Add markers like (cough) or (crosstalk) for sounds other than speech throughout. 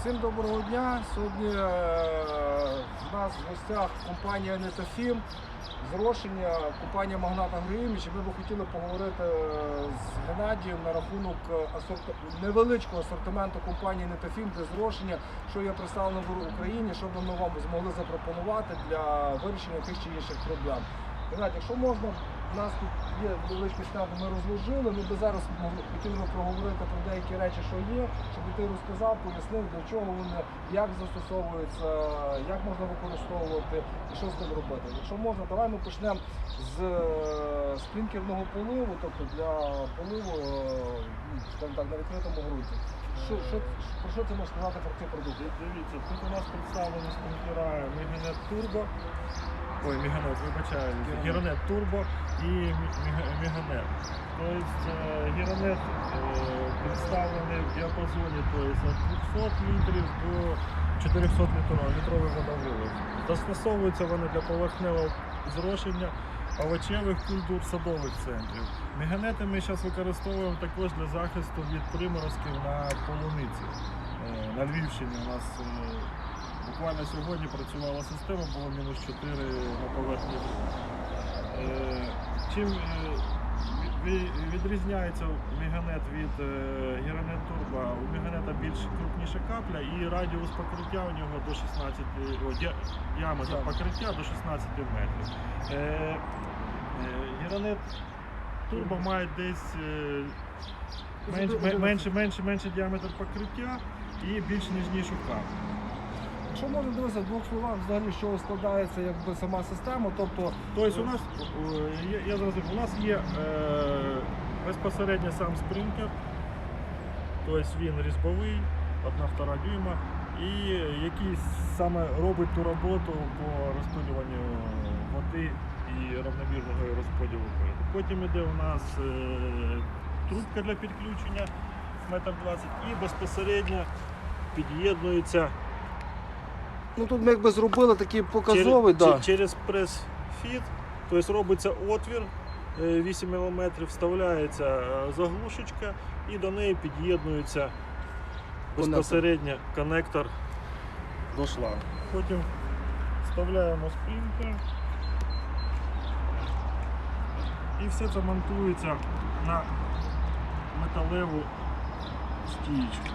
Всім доброго дня. Сьогодні е, в нас в гостях компанія Нетофім, зрошення, компанія Магнат Агроіміч. Ми б хотіли поговорити е, з Геннадієм на рахунок е, невеличкого асортименту компанії Нетофім для зрошення, що є представлено в Україні, що б ми вам змогли запропонувати для вирішення тих чи інших проблем. Геннадій, якщо можна, у нас тут є невеличкий став, ми розложили. Ми би зараз хотіли проговорити про деякі речі, що є, щоб ти розказав, пояснив, для чого вони, як застосовуються, як можна використовувати і що з цим робити. Якщо можна, давай ми почнемо з е, сплінкерного поливу, тобто для поливу, е, так, на відкритому ґрунті. Що, що, про що ти можеш сказати про ці продукти? Дивіться, тут у нас представлені спонсора Меганет Турбо. Ой, Меганет, вибачаю, Гіронет. Турбо і Меганет. Тобто е, Гіронет е, представлений в діапазоні тобто, від 200 літрів до 400 літров- літрових водовилів. Застосовуються вони для поверхневого зрошення овочевих культур садових центрів. Меганети ми зараз використовуємо також для захисту від приморозків на полуниці. Е, На Львівщині у нас буквально сьогодні працювала система, було мінус 4 на поверхні. Е, Чим е, відрізняється меганет від е, гіранет турбо? У меганета більш крупніша капля і радіус покриття у нього до 16, о, діаметр покриття до 16 метрів. Гіранет турбо має десь е, менш, мен- менше, менше, менше діаметр покриття і більш ніжнішу каплю. Якщо можна дивитися двох словах, взагалі, чого складається якби сама система, тобто Тобто у нас, я, я зрозумів, у нас є е, безпосередньо сам спринтер, тобто він різьбовий, 1-2 дюйма, і який саме робить ту роботу по розпилюванню води і равномірного розподілу пилу. Потім іде у нас е, трубка для підключення метр 20 і безпосередньо під'єднується ну тут ми якби зробили такий показовий, Через, да. через прес-фіт, тобто робиться отвір е, 8 мм, вставляється е, заглушечка і до неї під'єднується безпосередньо коннектор до шлангу. Потім вставляємо спринтер і все це монтується на металеву стієчку.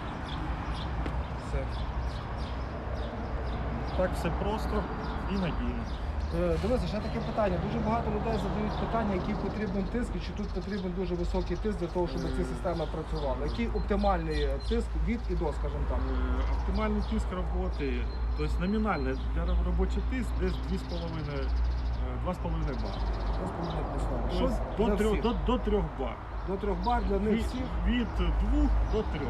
Все. Так все просто і надійно. Е, Дивися, ще таке питання. Дуже багато людей задають питання, який потрібен тиск, і чи тут потрібен дуже високий тиск для того, щоб ці системи працювали. Який оптимальний тиск від і до, скажімо так. Е, Оптимальний тиск роботи, тобто номінальний для робочий тиск десь 2,5 е, 2,5 бар. Тобто до, для 3, всіх? до, до 3 бар. До трьох бар для них всіх від 2 до 3.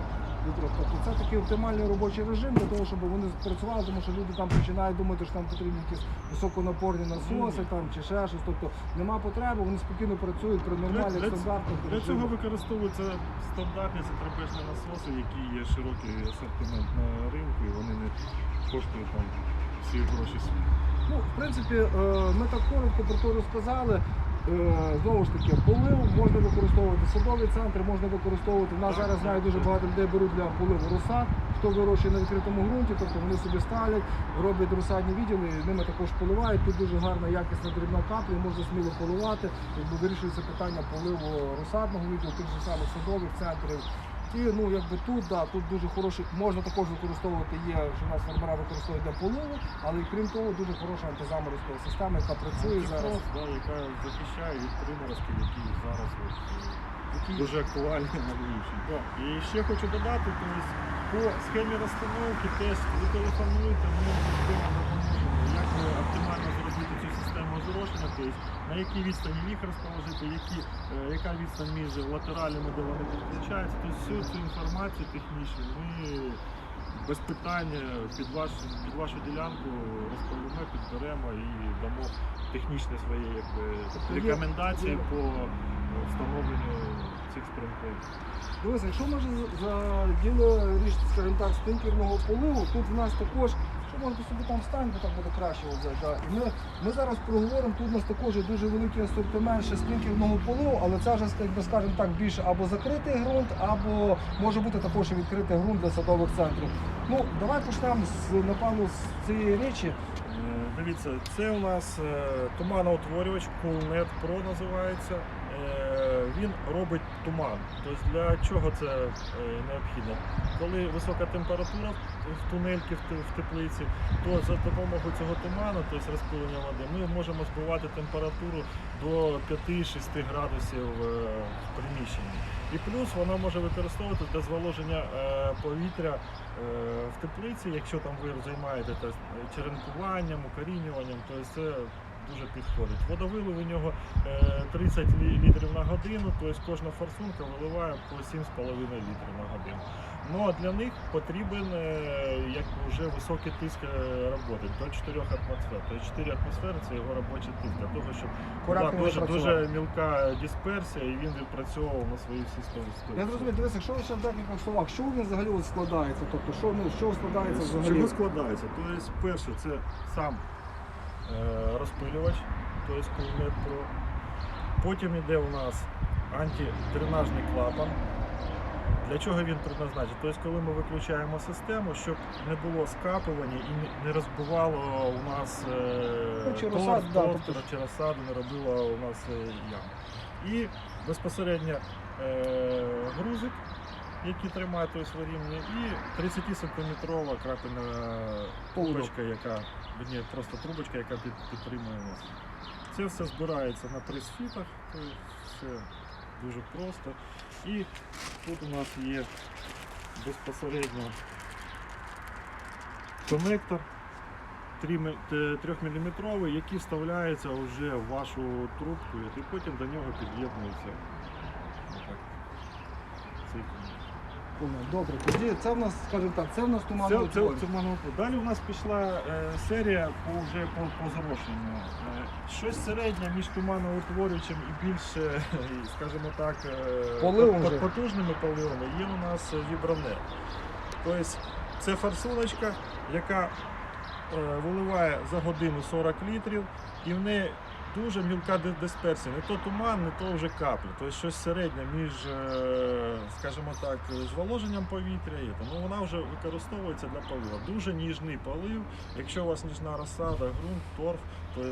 До трьох. Тобто це такий оптимальний робочий режим для того, щоб вони працювали, тому що люди там починають думати, що там потрібні якісь високонапорні насоси там, чи ще щось. Тобто нема потреби, вони спокійно працюють при нормальних для стандартних Для цього використовуються стандартні центробежні насоси, які є широкий асортимент на ринку і вони не коштують там всі гроші світу. Ну, в принципі, е, ми так коротко про то розказали. Е, Знову ж таки, полив можна використовувати садові центри, можна використовувати. У нас зараз знаю, дуже багато людей беруть для поливу розсад, хто вирощує на відкритому ґрунті, тобто вони собі ставлять, роблять розсадні відділи, ними також поливають. Тут дуже гарна якісна дрібна капля, можна сміло поливати. Якби вирішується питання поливу розсадного відділу, тих же самих садових центрів. І ну якби тут, да, тут дуже хороший, можна також використовувати, є, що у нас фермера використовують для поливу, але крім того, дуже хороша антизаморозкова система, яка працює зараз. Антифрост, да, яка захищає від приморозків, які зараз от, е, Які дуже актуальні на Львівщині. Да. І ще хочу додати, тобто, по схемі розстановки теж ви телефонуєте, ми можливо допоможемо, як ви оптимально зробити цю зрошення, тобто на якій відстані їх розположити, які, е, яка відстань між латералями, де вони підключаються. Тобто всю цю інформацію технічну ми без питань під, ваш, під вашу ділянку розповімо, підберемо і дамо технічні свої якби, Тобто рекомендації по встановленню цих спринклерів. Дивися, якщо ми вже за діло річ, скажімо так, стинкерного поливу, тут в нас також може собі там стань, бо так буде краще. От. І ми, ми зараз проговоримо, тут у нас також дуже великий асортимент ще поливу, але це вже, як би так, більше або закритий ґрунт, або може бути також і відкритий ґрунт для садових центрів. Ну, давай почнемо з, напевно, з цієї речі. Е, Дивіться, це у нас е, туманоутворювач Coolnet Pro називається. Він робить туман. Тобто для чого це е, необхідно? Коли висока температура в- тунельці, в теплиці, то за допомогою цього туману, тобто розпилення води, ми можемо збивати температуру до 5-6 градусів е, в приміщенні. І плюс вона може використовуватися для зволоження е, повітря в теплиці, якщо там ви займаєтеся тобто, черенкуванням, укорінюванням, то це дуже підходить. Водовилив у нього е, 30 літрів на годину, тобто кожна форсунка виливає по 7,5 літрів на годину. Ну а для них потрібен е, як вже високий тиск е, роботи до 4 атмосфер. Тобто 4 атмосфери це його робочий тиск для того, щоб була дуже, дуже мілка дисперсія і він відпрацьовував на свої всі сторони. Я зрозумів, дивися, якщо ще в декількох словах, що він взагалі складається? Тобто, що, ну, що складається взагалі? чого складається? Тобто, перше, це сам е, розпилювач, тобто Coolnet Pro. Потім йде у нас антидренажний клапан. Для чого він предназначений? Тобто, коли ми виключаємо систему, щоб не було скапування і не- розбивало у нас е, Ну, да, тобто чи розсаду, не робило у нас е, ям. І безпосередньо е, грузик, який тримає тобто, вирівнює, і 30-сантиметрова крапельна трубочка, яка ні, просто трубочка, яка під, підтримує нас. Це все збирається на пресфітах, все дуже просто. І тут у нас є безпосередньо коннектор 3-мм, який вставляється вже в вашу трубку і потім до нього під'єднується. отак, цей коннектор. Понял, Добре, тоді це в нас, скажімо так, це в нас Це, туманний це, утворювач. це монопол. Далі у нас пішла е, серія по вже по, по зрошенню. Е, щось середнє між туманоутворюючим і більш, е, скажімо так, е, Поливом по- вже. потужними поливами є у нас вібронет. Тобто це форсуночка, яка е, виливає за годину 40 літрів, і в неї дуже мілка дисперсія. Не то туман, не то вже каплі. Тобто щось середнє між, е, скажімо так, зволоженням повітря. І, тому вона вже використовується для полива. Дуже ніжний полив. Якщо у вас ніжна розсада, ґрунт, торф, то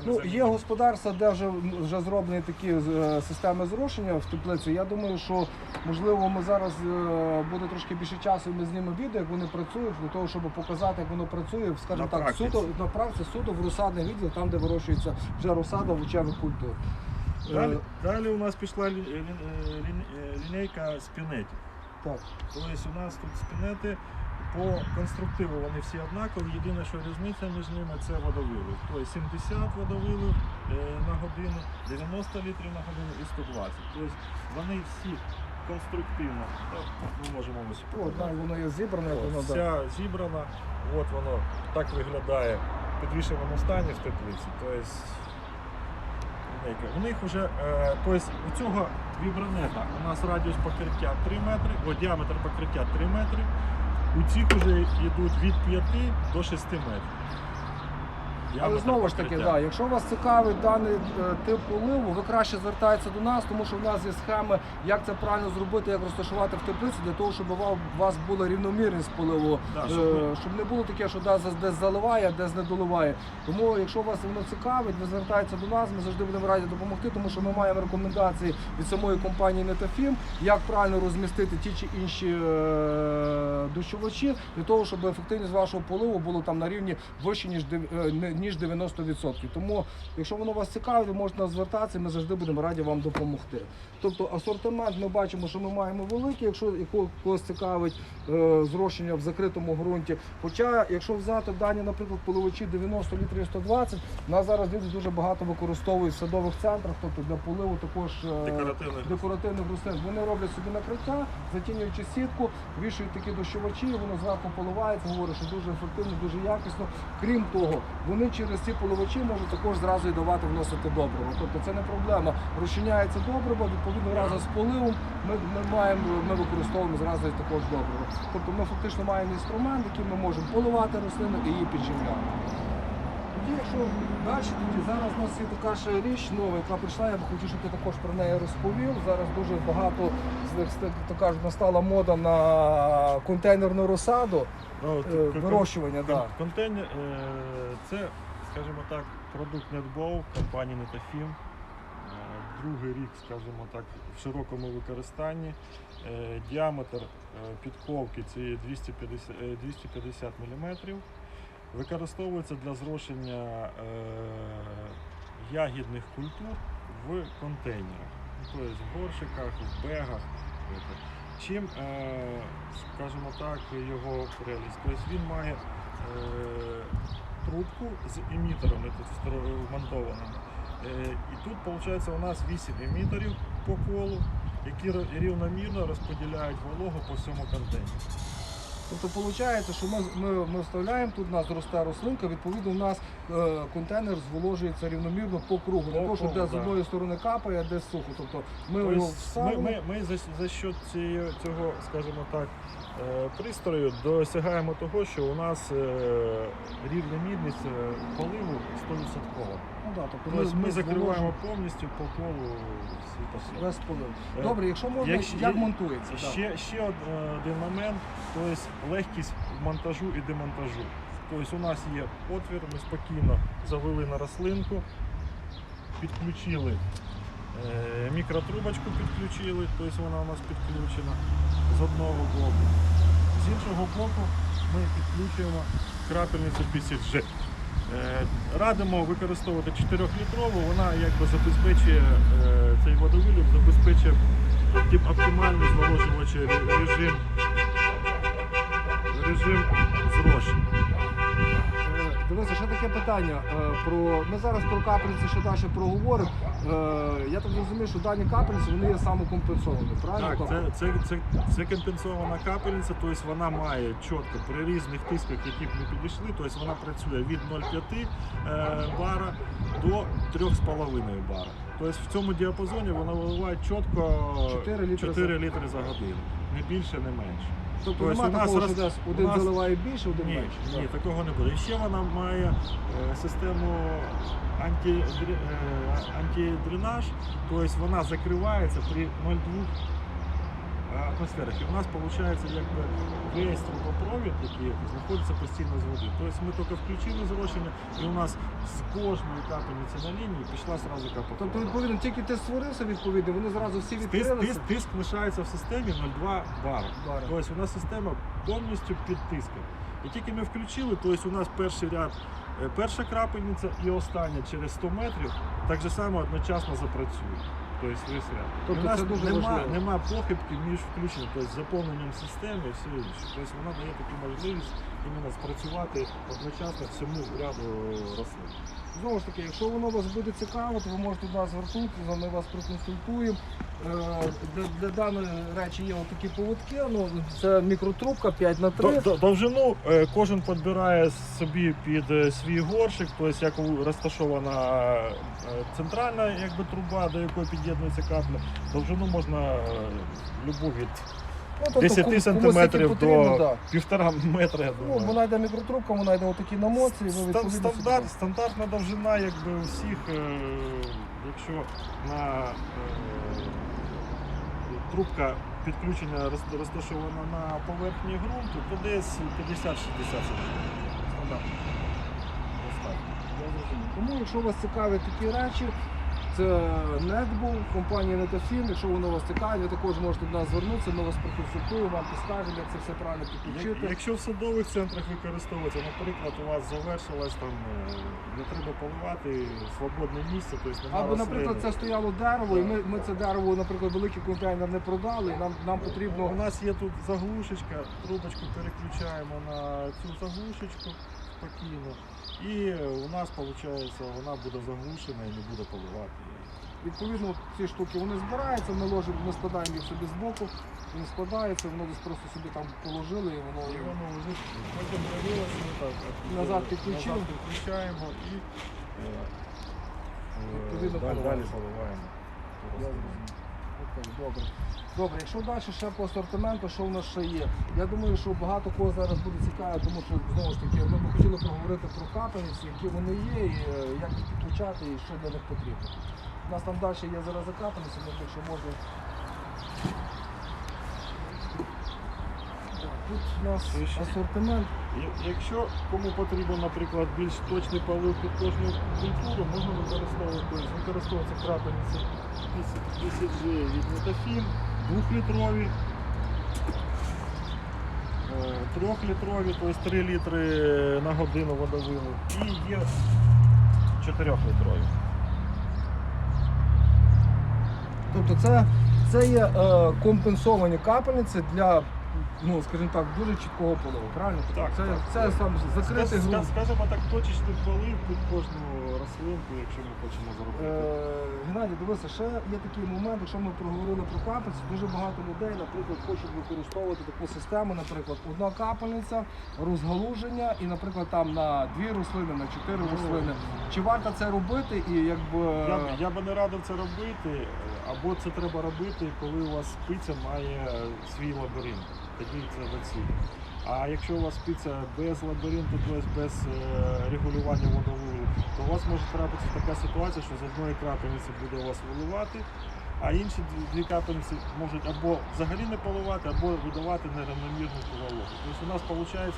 це не Ну, є господарства, де вже, вже зроблені такі е, системи зрошення в теплиці. Я думаю, що можливо ми зараз е, буде трошки більше часу, і ми знімемо відео, як вони працюють, для того, щоб показати, як воно працює, скажімо На так, практиці. суто на практиці, суто в розсадний відділ, там, де вирощується вже розсада овочевих культур. Далі, Е, далі у нас пішла лі- лі- е, лі- е, лінійка спінетів. Так. Тобто у нас тут спінети по конструктиву вони всі однакові. Єдине, що різниця між ними це водовилив. Тобто 70 водовилив е, на годину, 90 літрів на годину і 120. Тобто вони всі конструктивно. Так, Ми можемо ось показати. да, воно є зібране, От, воно. Вся зібрана, от воно так виглядає в підвішеному стані в теплиці. Тобто, у них вже, е, тобто, у цього вібронета у нас радіус покриття 3 метри, о, діаметр покриття 3 метри. У цих вже йдуть від 5 до 6 метрів. Але знову ж таки, да, якщо вас цікавить даний е, тип поливу, ви краще звертайтеся до нас, тому що в нас є схеми, як це правильно зробити, як розташувати в теплиці, для того, щоб у вас була рівномірність поливу, Да, е, щоб щоб не було таке, що да, десь заливає, а десь не доливає. Тому, якщо вас воно цікавить, ви звертайтеся до нас, ми завжди будемо раді допомогти, тому що ми маємо рекомендації від самої компанії Нетофім, як правильно розмістити ті чи інші е, дощовачі, для того, щоб ефективність вашого поливу було там на рівні вище, ніж е, ніж 90%. Тому, якщо воно вас цікавить, ви можете нас звертатися, ми завжди будемо раді вам допомогти. Тобто асортимент ми бачимо, що ми маємо великий, якщо когось цікавить е, зрошення в закритому ґрунті. Хоча, якщо взяти дані, наприклад, поливачі 90 літрів 120, у нас зараз люди дуже багато використовують в садових центрах, тобто для поливу також е, Декоративних. декоративних рослин. Вони роблять собі накриття, затінюючи сітку, вішають такі дощовачі, воно зверху поливається, говорить, що дуже ефективно, дуже якісно. Крім того, вони через ці поливачі можуть також зразу і давати вносити добриво. Тобто це не проблема. Розчиняється добриво, відповідно разом з поливом ми, ми маємо, ми використовуємо зразу і також добриво. Тобто ми фактично маємо інструмент, яким ми можемо поливати рослину і її підживляти. Тоді, якщо далі, тоді зараз у нас є така ще річ нова, яка прийшла, я б хотів, щоб ти також про неї розповів. Зараз дуже багато з них то кажуть, настала мода на контейнерну розсаду, Ну, е, кон- вирощування. кон- Да. Контейнер е, це, скажімо так, продукт NetGo компанії Netafim. Е, Другий рік, скажімо так, в широкому використанні. Е, Діаметр е, підковки це 250, е, 250 мм. Використовується для зрошення ягідних культур в контейнерах. Тобто в горщиках, в бегах. Чим, скажімо так, його прелість? Тобто він має трубку з емітерами тут вмонтованими. Е, і тут виходить у нас 8 емітерів по колу, які рівномірно розподіляють вологу по всьому контейнері. Тобто виходить, що ми, ми, ми вставляємо, тут у нас росте рослинка, відповідно у нас е, контейнер зволожується рівномірно по кругу. По що кругу, де з да. одної сторони капає, а де сухо. Тобто ми Тобто його ми, ми, ми за, за счет цієї, цього, скажімо так, е, пристрою досягаємо того, що у нас е, рівномірність е, поливу 100%. Ну, да, тобто Тобто ми закриваємо повністю по колу всі полив. Е, Добре, якщо можна, якщо- як монтується? да. Ще, ще е, один момент, тобто легкість монтажу і демонтажу. Тобто у нас є отвір, ми спокійно завели на рослинку, підключили е, мікротрубочку підключили, тобто вона у нас підключена з одного боку. З іншого боку ми підключуємо крапельницю PCG. Е, Радимо використовувати 4-літрову, вона якби забезпечує е, цей водовилів, забезпечує оптим- оптимальний зволожувачий режим, режим зрошення. Дивися, ще таке питання. е, Про ми зараз про капельниці ще далі проговоримо. Е, Я так розумію, що дані капельниці вони є самокомпенсовані, правильно? Так, це, це, це, це компенсована капельниця, тобто вона має чітко при різних тисках, яких ми підійшли, тобто вона працює від 0,5 е, бара до 3,5 бара. Тобто в цьому діапазоні вона виливає чітко 4 літри 4 літри за годину. Не більше, не менше. Тобто Тобто немає у нас такого, що роз- десь у один нас- заливає більше, один Ні, менше. ні, так. такого не буде. І ще вона має е, систему е, антидренаж, тобто вона закривається при 0,2 атмосферах. І у нас виходить якби весь трубопровід, який знаходиться постійно з води. Тобто ми тільки включили зрошення, і у нас з кожної капельниці на лінії пішла зразу капельниця. Тобто, відповідно, тільки ти створився відповідно, вони зразу всі відкрилися. тиск, тиск лишається в системі 0,2 бара. Бара. Тобто у нас система повністю під тиском. І тільки ми включили, тобто у нас перший ряд, е, перша крапельниця і остання через 100 метрів так же само одночасно запрацює. Тобто весь ряд. Тобто у нас це дуже нема, важливо. нема похибки між включенням, тобто заповненням системи і все інше. Тобто вона дає таку можливість іменно спрацювати одночасно всьому ряду рослин. Знову ж таки, якщо воно вас буде цікаво, то ви можете до нас звернутися, ми вас проконсультуємо. Е, Для, для даної речі є такі поводки, ну, це мікротрубка 5 на 3 До- до- Довжину е, кожен підбирає собі під е, свій горщик, тобто як у- розташована е, центральна якби, труба, до якої під'єднується капля. Довжину можна е, любу від ну, тобто, 10 кому- сантиметрів до да. півтора метра. Я Ну, вона йде мікротрубка, вона йде отакі на моці, ви стандарт, стандартна довжина, якби у всіх, е, якщо на е, трубка підключення розташована на поверхні ґрунту, то десь 50-60 см. Стандарт. Достатньо. Я зрозумів. Тому, якщо вас цікавлять такі речі, це Netbull, компанія Netafim. Якщо воно вас цікавить, ви також можете до нас звернутися, ми вас проконсультуємо, вам підскажемо, як це все правильно підключити. Якщо в садових центрах використовується, наприклад, у вас завершилось там, е, не треба поливати свободне місце, тобто немає Або, наприклад, це стояло дерево, і ми, ми це дерево, наприклад, великий контейнер не продали, і нам, нам потрібно. У нас є тут заглушечка, трубочку переключаємо на цю заглушечку спокійно. І у нас виходить, вона буде заглушена і не буде поливати. Відповідно, ці штуки вони збираються, ми ложимо, ми складаємо їх собі збоку, він складається, воно десь просто собі там положили і воно. І воно вже потім дивилося, так Назад підключили. назад підключаємо і е, е, Відповідно, далі, далі поливаємо. поливаємо. Я добре. Добре, якщо далі ще по асортименту, що в нас ще є? Я думаю, що багато кого зараз буде цікаво, тому що знову ж таки ми б хотіли поговорити про капельниці, які вони є, і е, як їх підключати і що для них потрібно. У нас там далі є зараз закапельниці, якщо можна. Тут у нас ще- асортимент. Якщо кому потрібен, наприклад, більш точний полив під кожну культуру, можна використовувати, використовується крапельниці PCG від Metafim, 2-літрові, е, трьохлітрові, тобто 3 літри на годину водовилу, і є 4-літрові. Тобто це, це є е, компенсовані капельниці для, ну скажімо так, дуже чіткого поливу, правильно? Тобто Так, це, так, це так. сам закритий Сказ- Скажімо так, точечний полив під кожну рослинку, якщо ми хочемо зробити. Е, Геннадій, дивися, ще є такий момент, якщо ми проговорили про капельці, дуже багато людей, наприклад, хочуть використовувати таку систему, наприклад, одна капельниця, розгалуження, і, наприклад, там на дві рослини, на чотири Ну, рослини. Чи варто це робити і якби. Я, я би не радив це робити, або це треба робити, коли у вас спиця має свій лабіринт. Тоді це доцільно. А якщо у вас піца без лабіринту, тобто без е, регулювання водовилу, то у вас може трапитися така ситуація, що з одної крапельниці буде у вас виливати, а інші дві- капельниці можуть або взагалі не поливати, або видавати неравномірну вологу. Тобто у нас виходить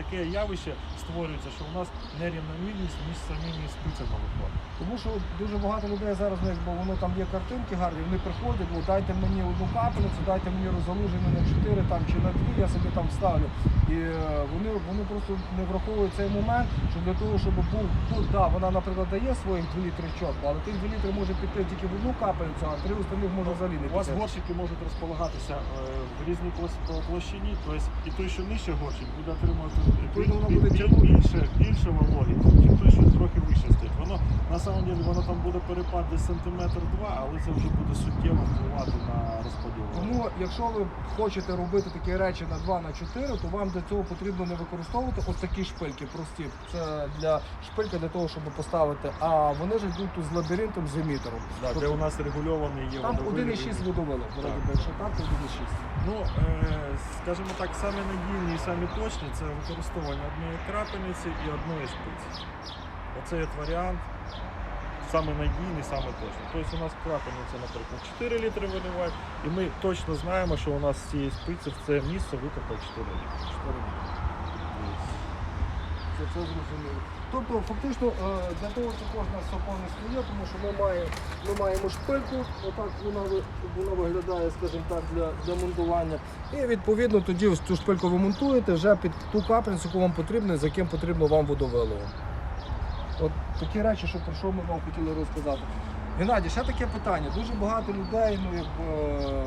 таке явище створюється, що у нас нерівномірність між самими спицями виходить. Тому що дуже багато людей зараз, якби воно там є картинки гарні, вони приходять, ну дайте мені одну капельницю, дайте мені розгалуження на 4 там, чи на 2, я собі там ставлю. І е, вони, вони просто не враховують цей момент, що для того, щоб був тут, да, вона, наприклад, дає своїх 2 літри чітко, але тих 2 літри може піти тільки в одну капельницю, а три остальних може взагалі не У вас піти. горщики можуть розполагатися е, в різній площині, тобто і той, що нижче горщик, буде отримувати Відповідно, воно буде біль- більше, вологи, чим той, що трохи вище стоїть. Воно на самом деле воно там буде перепад десь сантиметр-два, але це вже буде суттєво впливати на розподіл. Тому, якщо ви хочете робити такі речі на 2 на 4, то вам для цього потрібно не використовувати ось такі шпильки прості. Це для шпилька для того, щоб поставити. А вони ж йдуть тут з лабіринтом, з емітером. Да, де у нас регульований є Там 1,6 водовили. Так. Якщо так, то 1,6. Ну, е, скажімо так, самі надійні і самі точні це використовування однієї крапельниці і одної шпиці. Оце є варіант. Саме надійний, саме точний. Тобто у нас крапельниця, наприклад, 4 літри виливає, і ми точно знаємо, що у нас з цієї спиці в це місце викопав 4 літри. 4 Це, це зрозуміло. Тобто, фактично, е, для того у нас все є, тому що ми маємо, ми маємо шпильку, отак вона, вона виглядає, скажімо так, для, для монтування. І відповідно тоді цю шпильку ви монтуєте вже під ту капельницю, яку вам потрібно, за яким потрібно вам водовилово. От такі речі, що про що ми вам хотіли розказати. Геннадій, ще таке питання. Дуже багато людей ну, якби, е,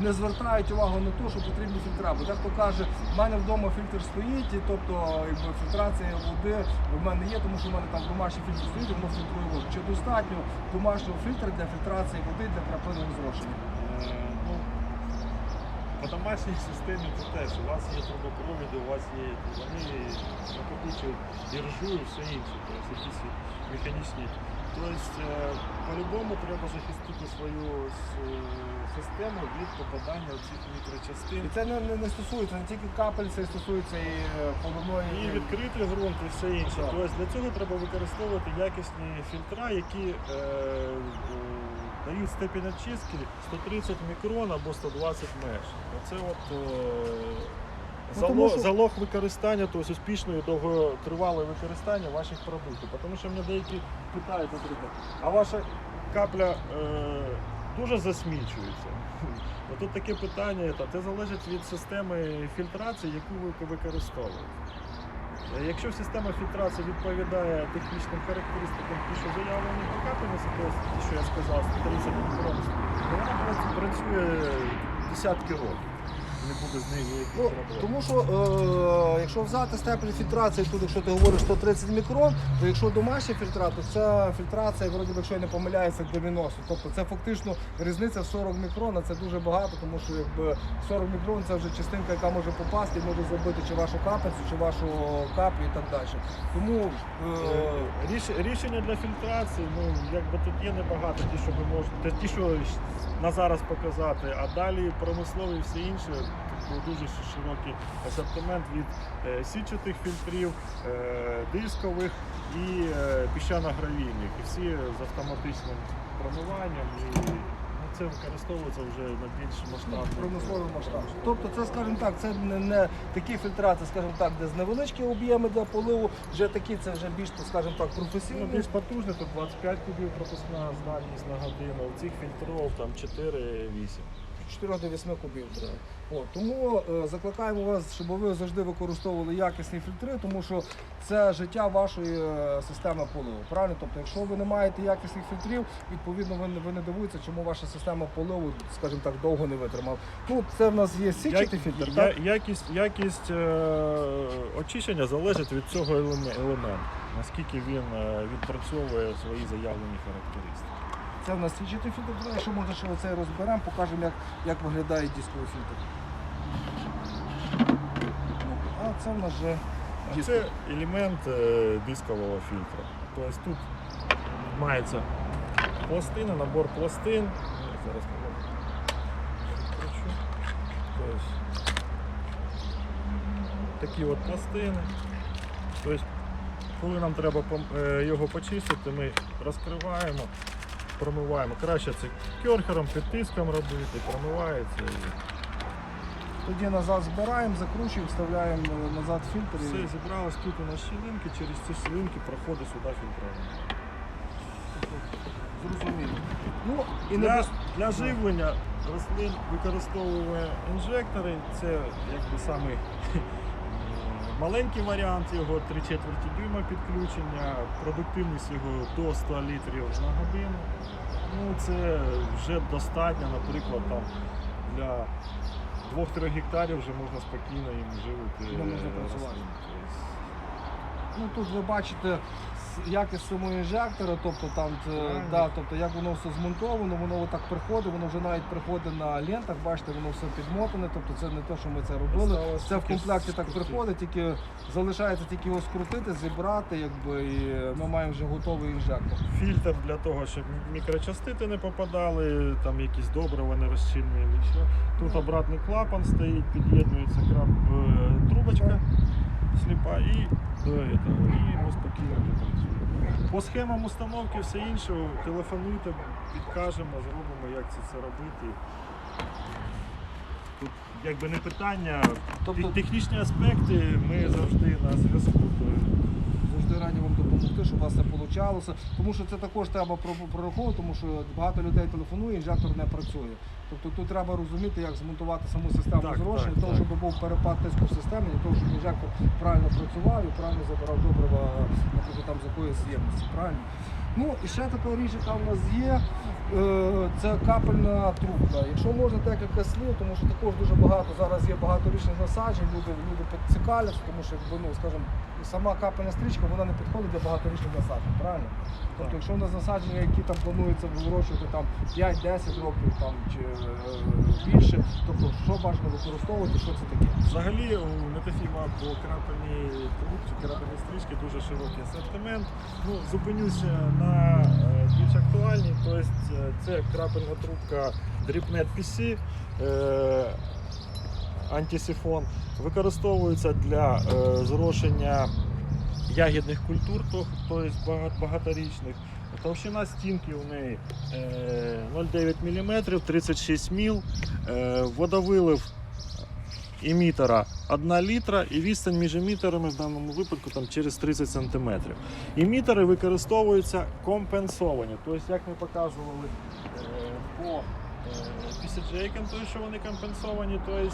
не звертають увагу на те, що потрібні фільтра. Бо дехто каже, в мене вдома фільтр стоїть, і, тобто якби, фільтрація води в мене є, тому що в мене там домашній фільтр стоїть, воно фільтрує воду. Чи достатньо домашнього фільтра для фільтрації води для краплинного зрошення? Е, по домашній системі це теж. У вас є трубопроводи, у вас є вони накопичують іржу і все інше, тобто якісь механічні. Тобто, е, по-любому треба захистити свою систему від попадання цих мікрочастин. І це не, не, не стосується не тільки капель, це стосується і е, поливної. І відкритий ґрунт і все інше. Тобто для цього треба використовувати якісні фільтра, які е, е, дають степінь очистки 130 мікрон або 120 меж. Оце от е, Ну, залог, що- залог використання, тобто успішної довготривале використання ваших продуктів. Тому що мене деякі питають, наприклад, а ваша капля е, дуже засмічується. (laughs) Тут таке питання, це залежить від системи фільтрації, яку ви використовуєте. Е, Якщо система фільтрації відповідає технічним характеристикам, ті, що заявлені тобто що я сказав, 130 мікрон, то вона працює десятки років. Не буде з нею ніяких Ну, проблем. тому що е, якщо взяти степень фільтрації, тут якщо ти говориш 130 мікрон, то якщо домашній фільтрат, то ця фільтрація, вроді, би, якщо я не помиляюся, 90. Тобто це фактично різниця в 40 мікрон, а це дуже багато, тому що якби 40 мікрон це вже частинка, яка може попасти і може зробити чи вашу капельцю, чи вашу каплю і так далі. Тому е, Ріш- рішення для фільтрації, ну якби тут є небагато, ті, що ви можете, ті, що на зараз показати, а далі промислові і все інше, тобто дуже широкий асортимент від е, січатих фільтрів, е, дискових і е, піщано-гравійних. І всі з автоматичним промиванням. І ну, це використовується вже на більш масштабних промисловий масштаб. Тобто це, скажімо так, це не, не такі фільтрації, скажімо так, де з невеличкі об'єми для поливу, вже такі, це вже більш, скажімо так, Ну, більш потужний, тут 25 кубів пропускна здатність на годину, у цих фільтрів там 4-8. 4 до 8 кубів треба. От, тому е, закликаємо вас, щоб ви завжди використовували якісні фільтри, тому що це життя вашої е, системи поливу. Правильно? Тобто, якщо ви не маєте якісних фільтрів, відповідно ви, не- ви не дивуєтеся, чому ваша система поливу, скажімо так, довго не витримала. Ну, це в нас є січатий фільтр, Я- так? якість якість е, очищення залежить від цього елеме- елементу, наскільки він е, відпрацьовує свої заявлені характеристики. Це в нас січатий фільтр. Якщо можна ще оцей розберемо, покажемо, як, як виглядає дисковий фільтр. Ну, А це в нас вже. Це елемент е, дискового фільтра. Тобто тут мається пластина, набор пластин. Зараз. Тобто, такі от пластини. Тобто, коли нам треба е, його почистити, ми розкриваємо, промиваємо. Краще це керхером, під тиском робити, промивається. І Тоді назад збираємо, закручуємо, вставляємо е, назад фільтр. і- все зібралось тут у нас щілинки, через ці щілинки проходить сюди фільтрування. Зрозуміло. Ну, і не Для, без... для живлення рослин використовуємо інжектори. Це якби самий маленький варіант його 3 четверті дюйма підключення, продуктивність його до 100 літрів на годину. Ну, це вже достатньо, наприклад, там, для 2-3 гектарів вже можна спокійно їм живити. Ну, е, ну, тут ви бачите якість самого інжектора, тобто там це, да, тобто як воно все змонтовано, воно отак приходить, воно вже навіть приходить на лентах, бачите, воно все підмотане, тобто це не те, що ми це робили. Осталось Це в тільки комплекті так скрутити. приходить, тільки залишається тільки його скрутити, зібрати, якби, і ми маємо вже готовий інжектор. фільтр для того, щоб мікрочастити не попадали, там якісь добрива не розчинені. Тут обратний клапан стоїть, під'єднується крап, е, трубочка сліпа і этого, і ми спокійно вже працюємо. По схемам установки все інше, телефонуйте, підкажемо, зробимо, як це, все робити. Тут якби не питання, Тобто- технічні аспекти ми завжди на зв'язку. то Раді вам допомогти, щоб у вас це вийшло. Тому що це також треба прораховувати, тому що багато людей телефонує, інжектор не працює. Тобто тут треба розуміти, як змонтувати саму систему Так, зрошення, так, того, так. щоб був перепад тиску в системі, для того, щоб інжектор правильно працював і правильно забирав добрива, наприклад, там з якоїсь ємності. Правильно? Ну і ще така річ, яка в нас є, е, це капельна трубка. Якщо можна декілька слів, тому що також дуже багато зараз є багаторічних насаджень, люди, люди цікавляться, тому що ну, скажімо, сама капельна стрічка вона не підходить для багаторічних насаджень, правильно? Тобто, якщо у нас насадження, які там планується вирощувати там 5-10 років там, чи е, більше, тобто що бажано використовувати, що це таке? Взагалі у Нетофіма по крапельній трубці, крапельній стрічці дуже широкий асортимент. Ну, зупинюся на е, більш актуальній, тобто це крапельна трубка Dripnet PC. Е, антисифон використовується для е, зрошення ягідних культур, тобто багаторічних. Товщина стінки у неї е, 0,9 мм, 36 міл, е, водовилив емітера 1 літра і відстань між емітерами в даному випадку там через 30 см. Емітери використовуються компенсовані. Тобто, як ми показували е, по пісяджейкам, то що вони компенсовані, тобто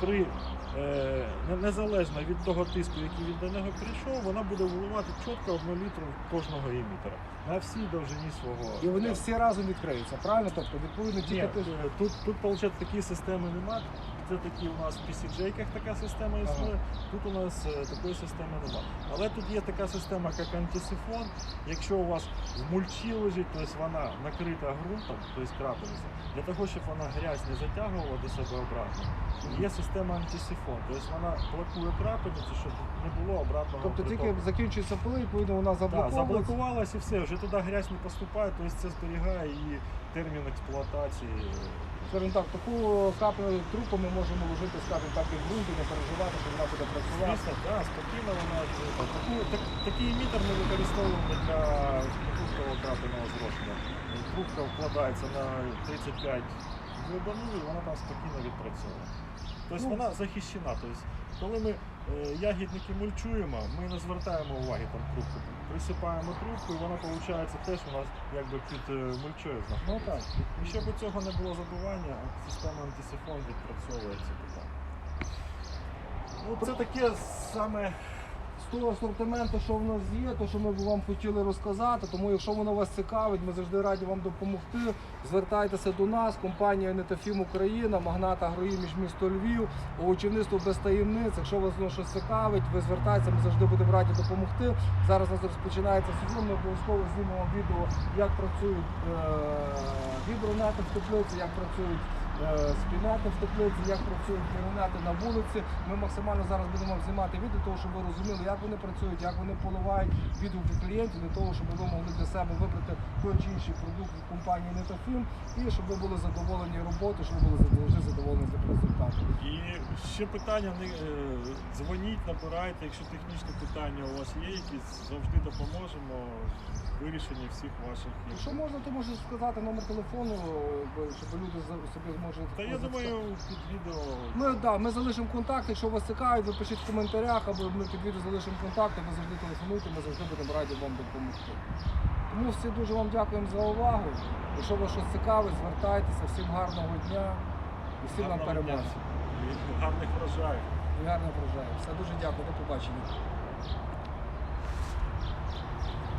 при е, незалежно від того тиску, який від до нього прийшов, вона буде вливати чітко 1 літру кожного емітера на всій довжині свого. І вони всі разом відкриються, правильно? Тобто, відповідно, тільки ти. е, тут, тут виходить, такі системи немає. Це такі у нас в PCJ-ках така система існує. Тут у нас е, такої системи немає. Але тут є така система, як антисифон. Якщо у вас в мульчі лежить, тобто вона накрита ґрунтом, тобто крапельниця, для того, щоб вона грязь не затягувала до себе обратно, є система антисифон. Тобто вона блокує крапельницю, щоб не було обратного Тобто тільки притоку. закінчується пили, відповідно вона Так, заблокувалась і все, вже туди грязь не поступає, тобто це зберігає її термін експлуатації. Скажімо так, таку каплю трупу ми можемо вложити, скажімо так, і в ґрунт і не переживати, що вона буде працювати. Звісно, да, спокійно вона таку, так, такий мітер ми використовуємо для трубкового крапельного зрошення. Трубка вкладається на 35 глибину і вона там спокійно відпрацьовує. Тобто Ну, вона захищена. Тобто, коли ми е, ягідники мульчуємо, ми не звертаємо уваги там трубку. Присипаємо трубку і вона виходить теж у нас якби під е, мульчою Ну так. І щоб у цього не було забування, система антисифон відпрацьовує ці питання. Ну, це таке саме. Того асортименту, що в нас є, то що ми вам хотіли розказати. Тому, якщо воно вас цікавить, ми завжди раді вам допомогти. Звертайтеся до нас, компанія Нетофім Україна, магнат Агроіміж місто Львів, овочівництво без таємниць. Якщо вас воно щось цікавить, ви звертайтеся, ми завжди будемо раді допомогти. Зараз у нас розпочинається сезон, ми обов'язково знімемо відео, як працюють е- гідронети в теплиці, як працюють е, в теплиці, як працюють гідронети на вулиці. Ми максимально зараз будемо знімати відео, того, щоб ви розуміли, як вони працюють, як вони поливають відгуки клієнтів, для того, щоб ви могли для себе вибрати той чи інший продукт від компанії Нетофім і щоб ви були задоволені роботою, щоб ви були завжди задоволені результатом. І ще питання не е, дзвоніть, набирайте, якщо технічні питання у вас є якісь, завжди допоможемо в вирішенні всіх ваших. Якщо можна, то можеш сказати номер телефону, щоб люди за- собі зможуть. Та я думаю, під відео Ми, да, ми залишимо контакт, якщо вас цікавить, ви пишіть в коментарях, або ми під відео залишимо контакти, ви завжди телефонуйте, ми завжди будемо раді вам допомогти. Тому всі дуже вам дякуємо за увагу. Якщо вас щось цікавить, звертайтеся, всім гарного дня і всім нам і гарних врожаїв. І гарного врожаю. Все дуже дякую, до побачення.